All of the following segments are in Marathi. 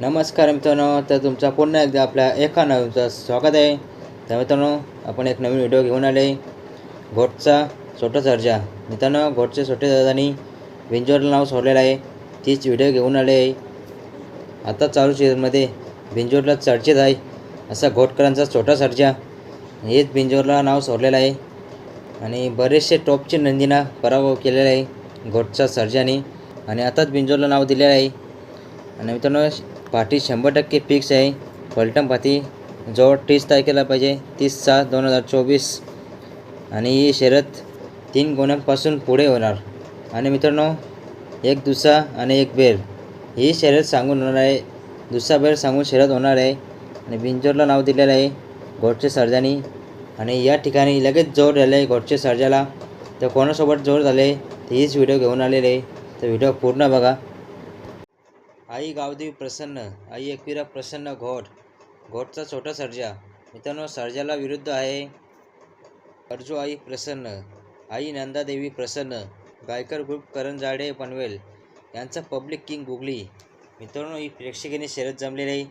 नमस्कार मित्रांनो तर तुमचा पुन्हा एकदा आपल्या एका नवीनचं स्वागत आहे. तर मित्रांनो आपण एक नवीन व्हिडिओ घेऊन आले घोटचा छोटा सर्जा. मित्रांनो घोटचे छोटे सर्जानी बिंजोरला नाव सोडलेलं आहे. तीच व्हिडिओ घेऊन आले आहे आता चालू सीझनमध्ये बिंजोरला चर्चेत आहे. असा घोटकरांचा छोटा सर्जा. हेच बिंजोरला नाव सोडलेलं आहे. आणि बरेचसे टॉपचे नंदीना पराभव केलेला आहे घोटचा सर्जाने. आणि आताच बिंजोरला नाव दिलेलं आहे. आणि मित्रांनो पाठी शंभर टक्के फिक्स आहे पलटण पाठी जवळ तीस तारखेला पाहिजे तीस सात दोन हजार चोवीस आणि ही शर्यत तीन गुणांपासून पुढे होणार आणि मित्रांनो एक दुसरा आणि एक बेर ही शर्यत सांगून होणार आहे दुसरा बेर सांगून शर्यत होणार आहे आणि बिंजोरला नाव दिलेलं आहे घोटचे सर्जानी आणि या ठिकाणी लगेच जोर झाले आहे घोटचे सर्जाला तर कोणासोबत जोर झाले तर हीच व्हिडिओ घेऊन आलेले आहे तर व्हिडिओ पूर्ण बघा आई गावदेवी प्रसन्न आई एकविरा प्रसन्न घोट घोटचा छोटा सर्जा. मित्रांनो सर्जाला विरुद्ध आहे अर्जू आई प्रसन्न आई नंदादेवी प्रसन्न गायकर ग्रुप करण जाडे पनवेल यांचा पब्लिक किंग गुगली. मित्रांनो ही प्रेक्षकांनी शर्यत जमलेली आहे.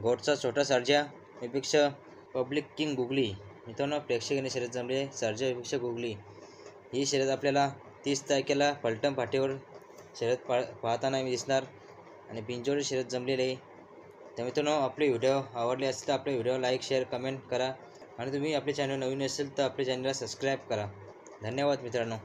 घोटचा छोटा सर्जा यापेक्षा पब्लिक किंग गुगली. मित्रांनो प्रेक्षकांनी शर्यत जमली आहे. सर्जापेक्षा गुगली. ही शर्यत आपल्याला तीस तारखेला फलटण फाटीवर शर्यत पा पाहताना दिसणार. आणि बिंजोड शिरत जमलेले. आहे तर मित्रांनो आपले व्हिडिओ आवडले असेल तर आपले व्हिडिओ लाईक शेअर कमेंट करा. आणि तुम्ही आपले चॅनल नवीन असेल तर आपल्या चॅनलला सबस्क्राईब करा. धन्यवाद मित्रांनो.